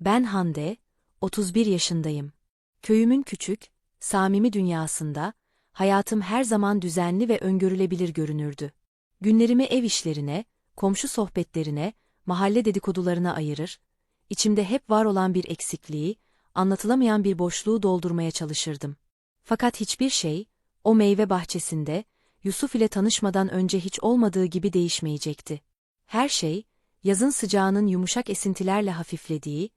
Ben Hande, 31 yaşındayım. Köyümün küçük, samimi dünyasında, hayatım her zaman düzenli ve öngörülebilir görünürdü. Günlerimi ev işlerine, komşu sohbetlerine, mahalle dedikodularına ayırır, içimde hep var olan bir eksikliği, anlatılamayan bir boşluğu doldurmaya çalışırdım. Fakat hiçbir şey, o meyve bahçesinde, Yusuf ile tanışmadan önce hiç olmadığı gibi değişmeyecekti. Her şey, yazın sıcağının yumuşak esintilerle hafiflediği,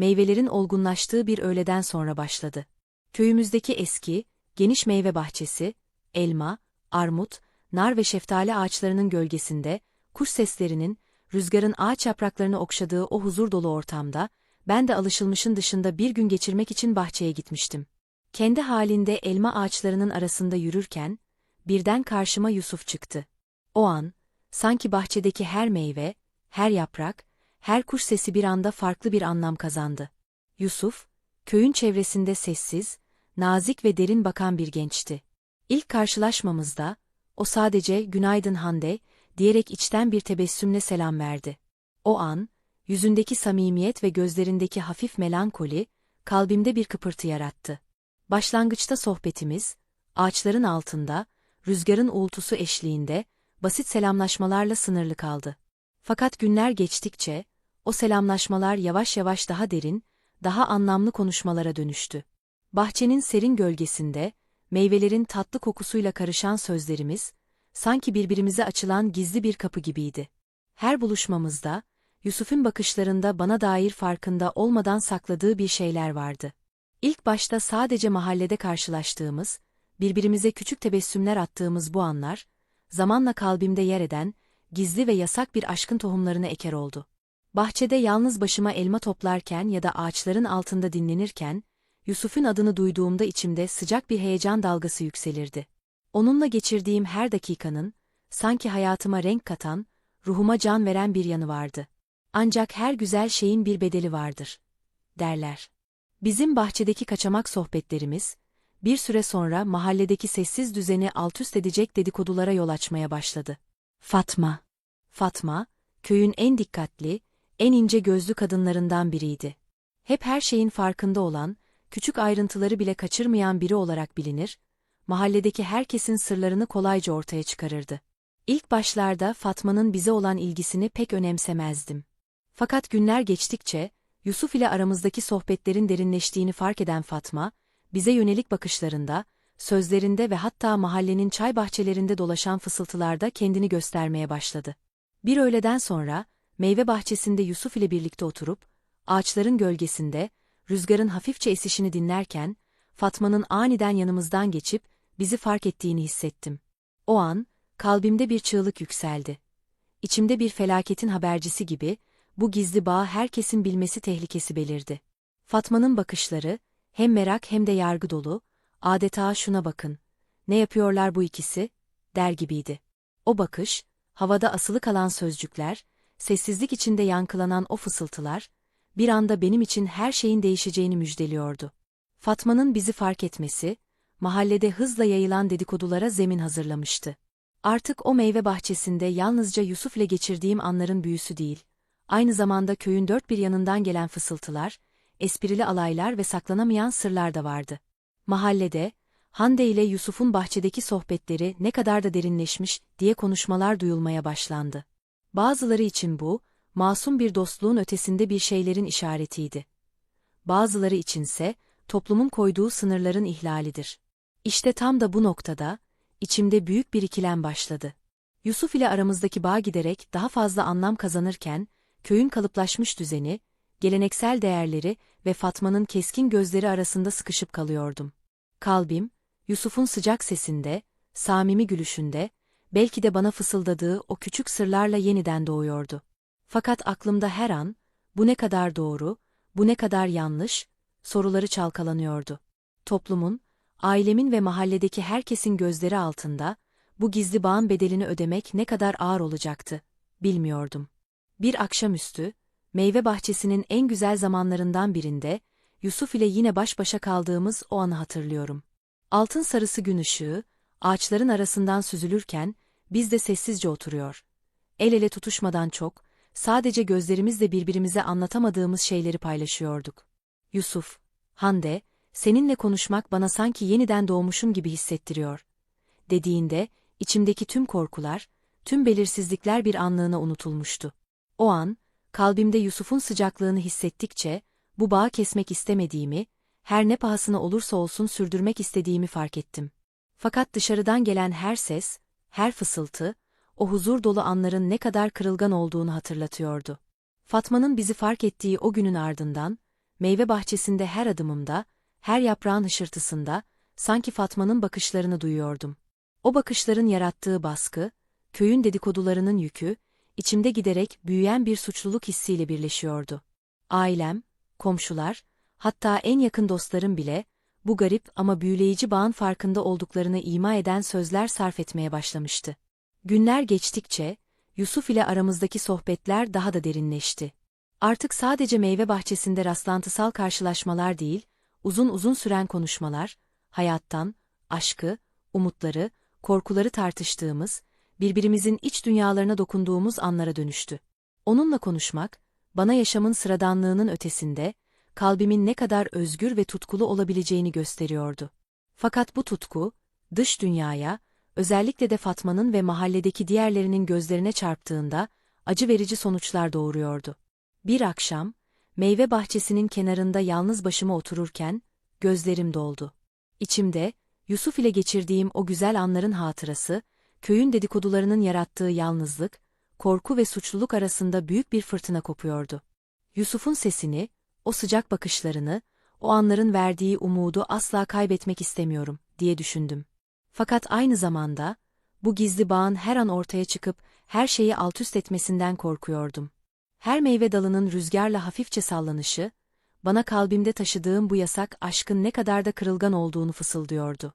meyvelerin olgunlaştığı bir öğleden sonra başladı. Köyümüzdeki eski, geniş meyve bahçesi, elma, armut, nar ve şeftali ağaçlarının gölgesinde, kuş seslerinin, rüzgarın ağaç yapraklarını okşadığı o huzur dolu ortamda, ben de alışılmışın dışında bir gün geçirmek için bahçeye gitmiştim. Kendi halinde elma ağaçlarının arasında yürürken, birden karşıma Yusuf çıktı. O an, sanki bahçedeki her meyve, her yaprak, her kuş sesi bir anda farklı bir anlam kazandı. Yusuf, köyün çevresinde sessiz, nazik ve derin bakan bir gençti. İlk karşılaşmamızda, o sadece günaydın Hande, diyerek içten bir tebessümle selam verdi. O an, yüzündeki samimiyet ve gözlerindeki hafif melankoli, kalbimde bir kıpırtı yarattı. Başlangıçta sohbetimiz, ağaçların altında, rüzgarın uğultusu eşliğinde, basit selamlaşmalarla sınırlı kaldı. Fakat günler geçtikçe, o selamlaşmalar yavaş yavaş daha derin, daha anlamlı konuşmalara dönüştü. Bahçenin serin gölgesinde, meyvelerin tatlı kokusuyla karışan sözlerimiz, sanki birbirimize açılan gizli bir kapı gibiydi. Her buluşmamızda, Yusuf'un bakışlarında bana dair farkında olmadan sakladığı bir şeyler vardı. İlk başta sadece mahallede karşılaştığımız, birbirimize küçük tebessümler attığımız bu anlar, zamanla kalbimde yer eden, gizli ve yasak bir aşkın tohumlarını eker oldu. Bahçede yalnız başıma elma toplarken ya da ağaçların altında dinlenirken, Yusuf'un adını duyduğumda içimde sıcak bir heyecan dalgası yükselirdi. Onunla geçirdiğim her dakikanın, sanki hayatıma renk katan, ruhuma can veren bir yanı vardı. Ancak her güzel şeyin bir bedeli vardır, derler. Bizim bahçedeki kaçamak sohbetlerimiz, bir süre sonra mahalledeki sessiz düzeni altüst edecek dedikodulara yol açmaya başladı. Fatma. Fatma, köyün en dikkatli, en ince gözlü kadınlarından biriydi. Hep her şeyin farkında olan, küçük ayrıntıları bile kaçırmayan biri olarak bilinir, mahalledeki herkesin sırlarını kolayca ortaya çıkarırdı. İlk başlarda Fatma'nın bize olan ilgisini pek önemsemezdim. Fakat günler geçtikçe, Yusuf ile aramızdaki sohbetlerin derinleştiğini fark eden Fatma, bize yönelik bakışlarında, sözlerinde ve hatta mahallenin çay bahçelerinde dolaşan fısıltılarda kendini göstermeye başladı. Bir öğleden sonra, meyve bahçesinde Yusuf ile birlikte oturup, ağaçların gölgesinde, rüzgarın hafifçe esişini dinlerken, Fatma'nın aniden yanımızdan geçip, bizi fark ettiğini hissettim. O an, kalbimde bir çığlık yükseldi. İçimde bir felaketin habercisi gibi, bu gizli bağı herkesin bilmesi tehlikesi belirdi. Fatma'nın bakışları, hem merak hem de yargı dolu, adeta şuna bakın, ne yapıyorlar bu ikisi, der gibiydi. O bakış, havada asılı kalan sözcükler, sessizlik içinde yankılanan o fısıltılar, bir anda benim için her şeyin değişeceğini müjdeliyordu. Fatma'nın bizi fark etmesi, mahallede hızla yayılan dedikodulara zemin hazırlamıştı. Artık o meyve bahçesinde yalnızca Yusuf ile geçirdiğim anların büyüsü değil, aynı zamanda köyün dört bir yanından gelen fısıltılar, esprili alaylar ve saklanamayan sırlar da vardı. Mahallede, Hande ile Yusuf'un bahçedeki sohbetleri ne kadar da derinleşmiş diye konuşmalar duyulmaya başlandı. Bazıları için bu, masum bir dostluğun ötesinde bir şeylerin işaretiydi. Bazıları içinse, toplumun koyduğu sınırların ihlalidir. İşte tam da bu noktada, içimde büyük bir ikilem başladı. Yusuf ile aramızdaki bağ giderek daha fazla anlam kazanırken, köyün kalıplaşmış düzeni, geleneksel değerleri ve Fatma'nın keskin gözleri arasında sıkışıp kalıyordum. Kalbim, Yusuf'un sıcak sesinde, samimi gülüşünde, belki de bana fısıldadığı o küçük sırlarla yeniden doğuyordu. Fakat aklımda her an, bu ne kadar doğru, bu ne kadar yanlış, soruları çalkalanıyordu. Toplumun, ailemin ve mahalledeki herkesin gözleri altında, bu gizli bağın bedelini ödemek ne kadar ağır olacaktı, bilmiyordum. Bir akşamüstü, meyve bahçesinin en güzel zamanlarından birinde, Yusuf ile yine baş başa kaldığımız o anı hatırlıyorum. Altın sarısı gün ışığı, ağaçların arasından süzülürken, biz de sessizce oturuyor. El ele tutuşmadan çok, sadece gözlerimizle birbirimize anlatamadığımız şeyleri paylaşıyorduk. Yusuf, Hande, seninle konuşmak bana sanki yeniden doğmuşum gibi hissettiriyor. Dediğinde, içimdeki tüm korkular, tüm belirsizlikler bir anlığına unutulmuştu. O an, kalbimde Yusuf'un sıcaklığını hissettikçe, bu bağı kesmek istemediğimi, her ne pahasına olursa olsun sürdürmek istediğimi fark ettim. Fakat dışarıdan gelen her ses, her fısıltı, o huzur dolu anların ne kadar kırılgan olduğunu hatırlatıyordu. Fatma'nın bizi fark ettiği o günün ardından, meyve bahçesinde her adımımda, her yaprağın hışırtısında, sanki Fatma'nın bakışlarını duyuyordum. O bakışların yarattığı baskı, köyün dedikodularının yükü, içimde giderek büyüyen bir suçluluk hissiyle birleşiyordu. Ailem, komşular, hatta en yakın dostlarım bile, bu garip ama büyüleyici bağın farkında olduklarını ima eden sözler sarf etmeye başlamıştı. Günler geçtikçe, Yusuf ile aramızdaki sohbetler daha da derinleşti. Artık sadece meyve bahçesinde rastlantısal karşılaşmalar değil, uzun uzun süren konuşmalar, hayattan, aşkı, umutları, korkuları tartıştığımız, birbirimizin iç dünyalarına dokunduğumuz anlara dönüştü. Onunla konuşmak, bana yaşamın sıradanlığının ötesinde, kalbimin ne kadar özgür ve tutkulu olabileceğini gösteriyordu. Fakat bu tutku, dış dünyaya, özellikle de Fatma'nın ve mahalledeki diğerlerinin gözlerine çarptığında, acı verici sonuçlar doğuruyordu. Bir akşam, meyve bahçesinin kenarında yalnız başıma otururken, gözlerim doldu. İçimde, Yusuf ile geçirdiğim o güzel anların hatırası, köyün dedikodularının yarattığı yalnızlık, korku ve suçluluk arasında büyük bir fırtına kopuyordu. Yusuf'un sesini, o sıcak bakışlarını, o anların verdiği umudu asla kaybetmek istemiyorum, diye düşündüm. Fakat aynı zamanda, bu gizli bağın her an ortaya çıkıp her şeyi altüst etmesinden korkuyordum. Her meyve dalının rüzgarla hafifçe sallanışı, bana kalbimde taşıdığım bu yasak aşkın ne kadar da kırılgan olduğunu fısıldıyordu.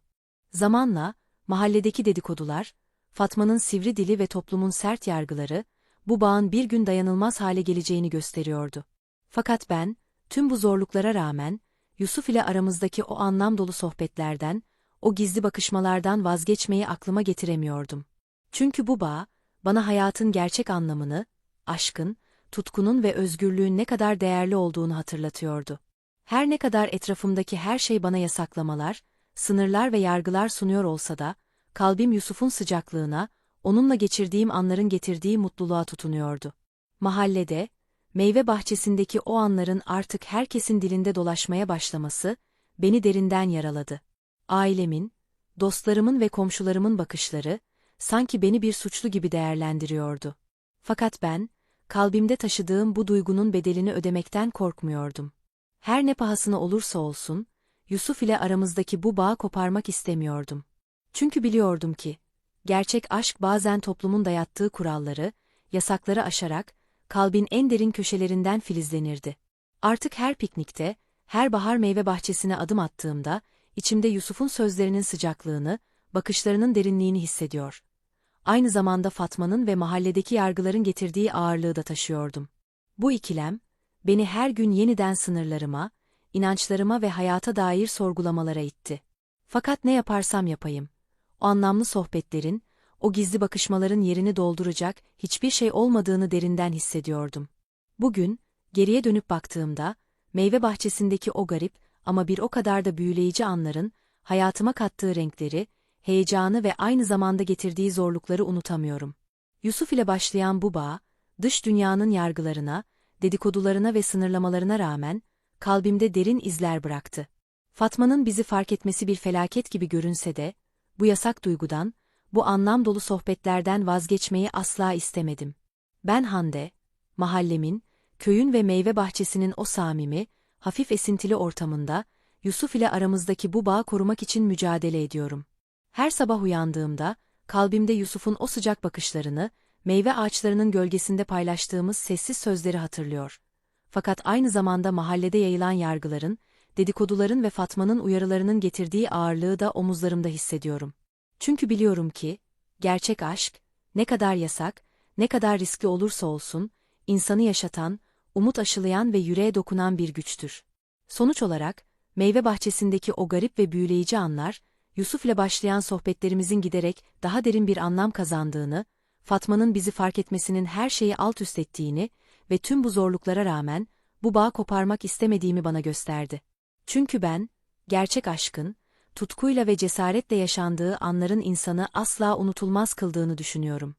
Zamanla, mahalledeki dedikodular, Fatma'nın sivri dili ve toplumun sert yargıları, bu bağın bir gün dayanılmaz hale geleceğini gösteriyordu. Fakat ben, tüm bu zorluklara rağmen, Yusuf ile aramızdaki o anlam dolu sohbetlerden, o gizli bakışmalardan vazgeçmeyi aklıma getiremiyordum. Çünkü bu bağ, bana hayatın gerçek anlamını, aşkın, tutkunun ve özgürlüğün ne kadar değerli olduğunu hatırlatıyordu. Her ne kadar etrafımdaki her şey bana yasaklamalar, sınırlar ve yargılar sunuyor olsa da, kalbim Yusuf'un sıcaklığına, onunla geçirdiğim anların getirdiği mutluluğa tutunuyordu. Mahallede, meyve bahçesindeki o anların artık herkesin dilinde dolaşmaya başlaması, beni derinden yaraladı. Ailemin, dostlarımın ve komşularımın bakışları, sanki beni bir suçlu gibi değerlendiriyordu. Fakat ben, kalbimde taşıdığım bu duygunun bedelini ödemekten korkmuyordum. Her ne pahasına olursa olsun, Yusuf ile aramızdaki bu bağı koparmak istemiyordum. Çünkü biliyordum ki, gerçek aşk bazen toplumun dayattığı kuralları, yasakları aşarak, kalbin en derin köşelerinden filizlenirdi. Artık her piknikte, her bahar meyve bahçesine adım attığımda, içimde Yusuf'un sözlerinin sıcaklığını, bakışlarının derinliğini hissediyor. Aynı zamanda Fatma'nın ve mahalledeki yargıların getirdiği ağırlığı da taşıyordum. Bu ikilem, beni her gün yeniden sınırlarıma, inançlarıma ve hayata dair sorgulamalara itti. Fakat ne yaparsam yapayım, o anlamlı sohbetlerin, o gizli bakışmaların yerini dolduracak hiçbir şey olmadığını derinden hissediyordum. Bugün, geriye dönüp baktığımda, meyve bahçesindeki o garip ama bir o kadar da büyüleyici anların, hayatıma kattığı renkleri, heyecanı ve aynı zamanda getirdiği zorlukları unutamıyorum. Yusuf ile başlayan bu bağ, dış dünyanın yargılarına, dedikodularına ve sınırlamalarına rağmen, kalbimde derin izler bıraktı. Fatma'nın bizi fark etmesi bir felaket gibi görünse de, bu yasak duygudan, bu anlam dolu sohbetlerden vazgeçmeyi asla istemedim. Ben Hande, mahallemin, köyün ve meyve bahçesinin o samimi, hafif esintili ortamında, Yusuf ile aramızdaki bu bağı korumak için mücadele ediyorum. Her sabah uyandığımda, kalbimde Yusuf'un o sıcak bakışlarını, meyve ağaçlarının gölgesinde paylaştığımız sessiz sözleri hatırlıyor. Fakat aynı zamanda mahallede yayılan yargıların, dedikoduların ve Fatma'nın uyarılarının getirdiği ağırlığı da omuzlarımda hissediyorum. Çünkü biliyorum ki, gerçek aşk, ne kadar yasak, ne kadar riskli olursa olsun, insanı yaşatan, umut aşılayan ve yüreğe dokunan bir güçtür. Sonuç olarak, meyve bahçesindeki o garip ve büyüleyici anlar, Yusuf'le başlayan sohbetlerimizin giderek daha derin bir anlam kazandığını, Fatma'nın bizi fark etmesinin her şeyi alt üst ettiğini ve tüm bu zorluklara rağmen bu bağı koparmak istemediğimi bana gösterdi. Çünkü ben, gerçek aşkın, tutkuyla ve cesaretle yaşandığı anların insanı asla unutulmaz kıldığını düşünüyorum.